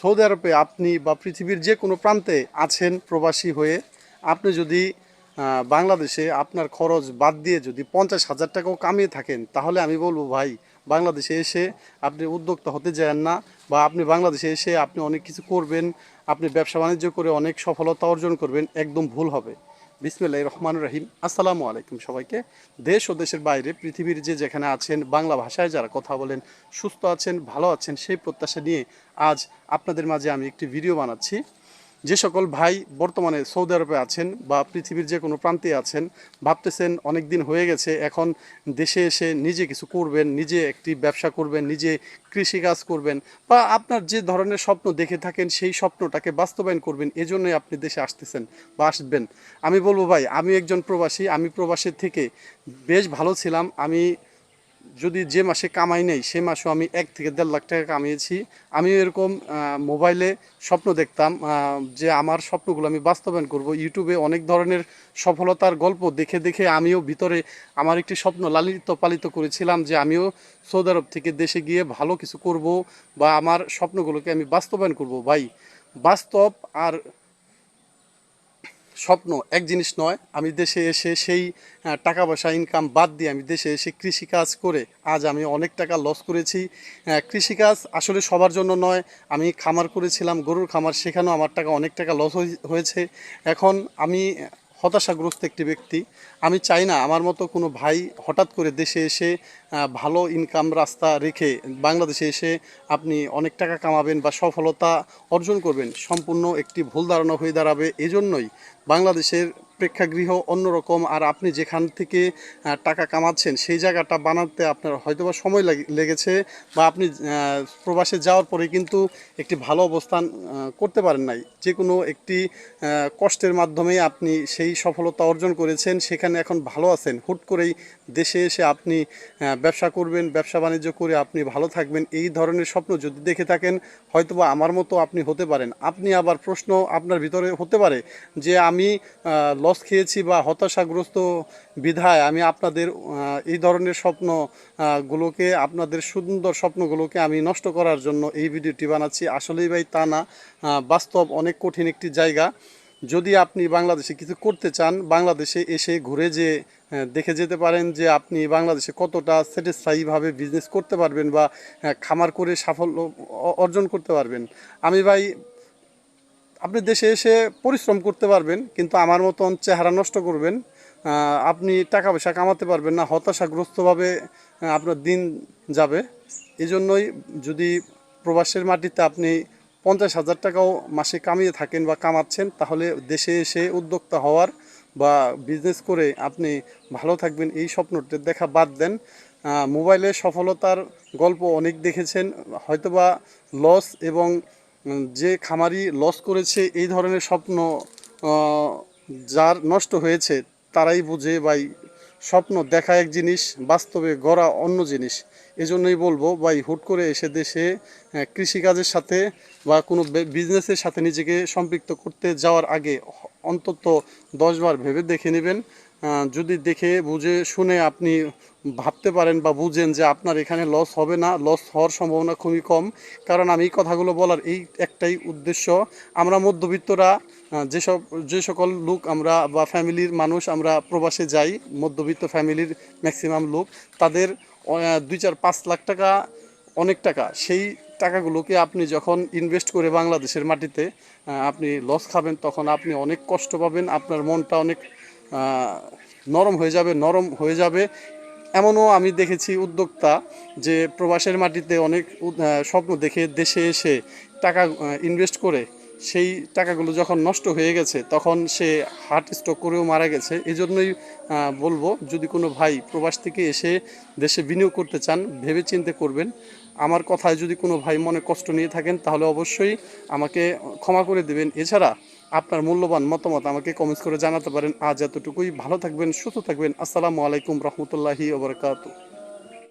Saudi আরবে আপনি বা পৃথিবীর যে কোনো প্রান্তে আছেন প্রবাসী হয়ে, আপনি যদি বাংলাদেশে আপনার খরচ বাদ দিয়ে যদি পঞ্চাশ হাজার টাকাও কামিয়ে থাকেন, তাহলে আমি বলব ভাই, বাংলাদেশে এসে আপনি উদ্যোক্তা হতে যান না বা আপনি বাংলাদেশে এসে আপনি অনেক কিছু করবেন, আপনি ব্যবসা বাণিজ্য করে অনেক সফলতা অর্জন করবেন, একদম ভুল হবে। বিসমিল্লাহ রহমান রহিম। আসসালামু আলাইকুম সবাইকে। দেশ ও দেশের বাইরে পৃথিবীর যে যেখানে আছেন, বাংলা ভাষায় যারা কথা বলেন, সুস্থ আছেন, ভালো আছেন, সেই প্রত্যাশা নিয়ে আজ আপনাদের মাঝে আমি একটি ভিডিও বানাচ্ছি। যে সকল ভাই বর্তমানে সৌদি আরবে আছেন বা পৃথিবীর যে কোনো প্রান্তে আছেন, ভাবতেছেন অনেক দিন হয়ে গেছে, এখন দেশে এসে নিজে কিছু করবেন, নিজে একটি ব্যবসা করবেন, নিজে কৃষিকাজ করবেন বা আপনার যে ধরনের স্বপ্ন দেখে থাকেন সেই স্বপ্নটাকে বাস্তবায়ন করবেন, এজন্যই আপনি দেশে আসতেছেন বা আসবেন। আমি বলব ভাই, আমি একজন প্রবাসী, আমি প্রবাসের থেকে বেশ ভালো ছিলাম, আমি যদি যে মাসে কামাই নেই, সে মাসেও আমি এক থেকে দেড় লাখ টাকা কামিয়েছি। আমি এরকম মোবাইলে স্বপ্ন দেখতাম যে আমার স্বপ্নগুলো আমি বাস্তবায়ন করব। ইউটিউবে অনেক ধরনের সফলতার গল্প দেখে দেখে আমিও ভিতরে আমার একটি স্বপ্ন লালিত পালিত করেছিলাম যে আমিও সৌদি আরব থেকে দেশে গিয়ে ভালো কিছু করব বা আমার স্বপ্নগুলোকে আমি বাস্তবায়ন করব। ভাই, বাস্তব আর স্বপ্ন, এক জিনিস নয়, আমি দেশে এসে সেই টাকা পয়সা ইনকাম বাদ দিয়ে আমি দেশে এসে কৃষিকাজ করে আজ আমি অনেক টাকা লস করেছি। কৃষিকাজ আসলে সবার জন্য নয়, আমি খামার করেছিলাম, গরুর খামার, সেখানেও আমার টাকা অনেক টাকা লস হয়েছে। এখন আমি হতাশাগ্রস্ত একটি ব্যক্তি। আমি চাই না আমার মতো কোনো ভাই হঠাৎ করে দেশে এসে ভালো ইনকাম রাস্তা রেখে বাংলাদেশে এসে আপনি অনেক টাকা কামাবেন বা সফলতা অর্জন করবেন, সম্পূর্ণ একটি ভুল ধারণা হয়ে দাঁড়াবে। এজন্যই বাংলাদেশের প্রেক্ষাগৃহ অন্যরকম আর আপনি যেখান থেকে টাকা কামাচ্ছেন সেই জায়গাটা বানাতে আপনার হয়তোবা সময় লেগেছে বা আপনি প্রবাসে যাওয়ার পরে কিন্তু একটি ভালো অবস্থান করতে পারেন নাই। যে কোনো একটি কষ্টের মাধ্যমে আপনি সেই সফলতা অর্জন করেছেন, সেখানে এখন ভালো আছেন। হুট করেই দেশে এসে আপনি ব্যবসা করবেন, ব্যবসা বাণিজ্য করে আপনি ভালো থাকবেন, এই ধরনের স্বপ্ন যদি দেখে থাকেন, হয়তোবা আমার মতো আপনি হতে পারেন। আপনি আবার প্রশ্ন আপনার ভিতরে হতে পারে যে আমি লস খেয়েছি বা হতাশাগ্রস্ত বিধায় আমি আপনাদের এই ধরনের স্বপ্ন আহ, গুলোকে আপনাদের সুন্দর স্বপ্নগুলোকে আমি নষ্ট করার জন্য এই ভিডিওটি বানাচ্ছি। আসলেই ভাই তা না বাস্তব অনেক কঠিন একটি জায়গা। যদি আপনি বাংলাদেশে কিছু করতে চান বাংলাদেশে এসে ঘুরে যে দেখে যেতে পারেন যে আপনি বাংলাদেশে কতটা স্যাটিসফাইভাবে বিজনেস করতে পারবেন বা খামার করে সাফল্য অর্জন করতে পারবেন। আমি ভাই আপনি দেশে এসে পরিশ্রম করতে পারবেন, কিন্তু আমার মতন চেহারা নষ্ট করবেন আপনি টাকা পয়সা কামাতে পারবেন না, হতাশাগ্রস্তভাবে আপনার দিন যাবে। এই জন্যই যদি প্রবাসের মাটিতে আপনি পঞ্চাশ হাজার টাকাও মাসে কামিয়ে থাকেন বা কামাচ্ছেন, তাহলে দেশে এসে উদ্যোক্তা হওয়ার বা বিজনেস করে আপনি ভালো থাকবেন, এই স্বপ্নটা দেখা বাদ দেন। মোবাইলে সফলতার গল্প অনেক দেখেছেন, হয়তোবা লস এবং যে খামারি লস করেছে, এই ধরনের স্বপ্ন যার নষ্ট হয়েছে, তারাই বুঝে ভাই, স্বপ্ন দেখা এক জিনিস, বাস্তবে গড়া অন্য জিনিস। এজন্যই বলব ভাই, হুট করে এসে দেশে কৃষিকাজের সাথে বা কোনো বিজনেসের সাথে নিজেকে সম্পৃক্ত করতে যাওয়ার আগে অন্তত দশবার ভেবে দেখে নেবেন। যদি দেখে, বুঝে, শুনে আপনি ভাবতে পারেন বা বুঝেন যে আপনার এখানে লস হবে না লস হওয়ার সম্ভাবনা খুবই কম। কারণ আমি এই কথাগুলো বলার এই একটাই উদ্দেশ্য, আমরা মধ্যবিত্তরা যেসব, যে সকল লোক আমরা বা ফ্যামিলির মানুষ আমরা প্রবাসে যাই, মধ্যবিত্ত ফ্যামিলির ম্যাক্সিমাম লোক, তাদের দুই চার পাঁচ লাখ টাকা, অনেক টাকা। সেই টাকাগুলোকে আপনি যখন ইনভেস্ট করে বাংলাদেশের মাটিতে আপনি লস খাবেন, তখন আপনি অনেক কষ্ট পাবেন, আপনার মনটা অনেক নরম হয়ে যাবে, নরম হয়ে যাবে। এমনও আমি দেখেছি উদ্যোক্তা যে প্রবাসের মাটিতে অনেক স্বপ্ন দেখে দেশে এসে টাকা ইনভেস্ট করে সেই টাকাগুলো যখন নষ্ট হয়ে গেছে, তখন সে হার্ট স্ট্রোক করেও মারা গেছে। এই জন্যই বলব, যদি কোনো ভাই প্রবাস থেকে এসে দেশে বিনিয়োগ করতে চান ভেবে চিন্তে করবেন। আমার কথায় যদি কোনো ভাই মনে কষ্ট নিয়ে থাকেন, তাহলে অবশ্যই আমাকে ক্ষমা করে দেবেন। এছাড়া আপনার মূল্যবান মতামত আমাকে কমেন্টস করে জানাতে পারেন। আজ এতটুকুই। ভালো থাকবেন, সুস্থ থাকবেন। আসসালামু আলাইকুম রহমতুল্লাহি ওবরকাতু